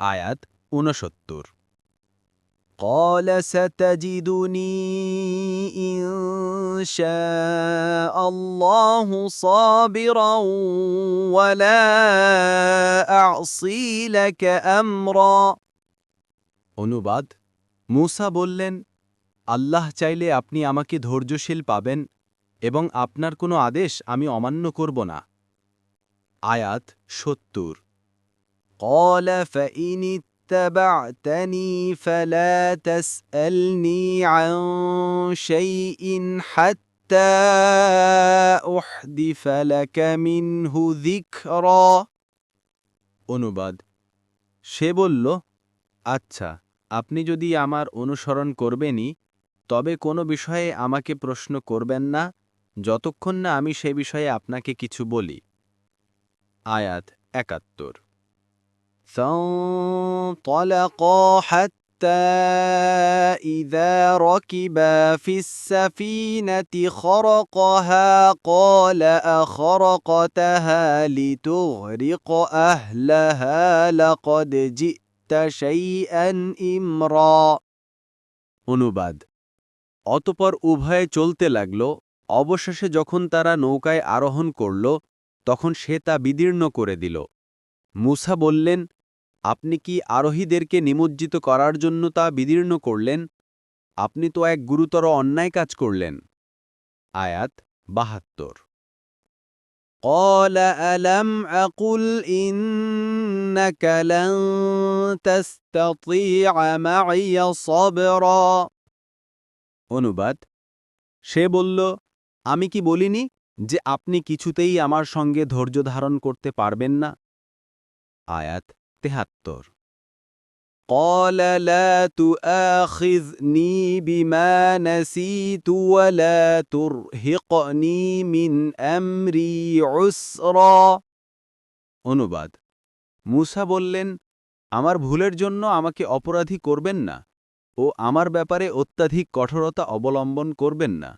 আয়াত ঊনসত্তর قال ستجدني إن شاء الله صابرا ولا أعصي لك أمرا অনুবাদ মূসা বললেন আল্লাহ চাইলে আপনি আমাকে ধৈর্যশীল পাবেন এবং আপনার কোনো আদেশ আমি অমান্য করব না আয়াত সত্তর قال فإن اتبعتني فلا تسألني عن شيء حتى أحدث لك منه ذكرا অনুবাদ সে বলল আচ্ছা আপনি যদি আমার অনুসরণ করবেনই তবে কোনো বিষয়ে আমাকে প্রশ্ন করবেন না যতক্ষণ না আমি সে বিষয়ে আপনাকে কিছু বলি আয়াত একাত্তর فانطلقا حتى إذا ركبا في السفينة خرقها قال أخرقتها لتغرق أهلها لقد جئت شيئا إمرا অনুবাদ অতপর উভয়ে চলতে লাগল অবশেষে যখন তারা নৌকায় আরোহণ করল তখন সে তা বিদীর্ণ করে দিল মুসা বললেন আপনি কি আরোহীদেরকে নিমজ্জিত করার জন্য তা বিদীর্ণ করলেন আপনি তো এক গুরুতর অন্যায় কাজ করলেন আয়াত বাহাত্তর قال ألم أقل إنك لن تستطيع معي صبرا অনুবাদ সে বলল আমি কি বলিনি যে আপনি কিছুতেই আমার সঙ্গে ধৈর্য ধারণ করতে পারবেন না আয়াত তেহাত্তর قال لا تؤاخذني بما نسيت ولا ترهقني من أمري عسرا অনুবাদ মুসা বললেন আমার ভুলের জন্য আমাকে অপরাধী করবেন না ও আমার ব্যাপারে অত্যাধিক কঠোরতা অবলম্বন করবেন না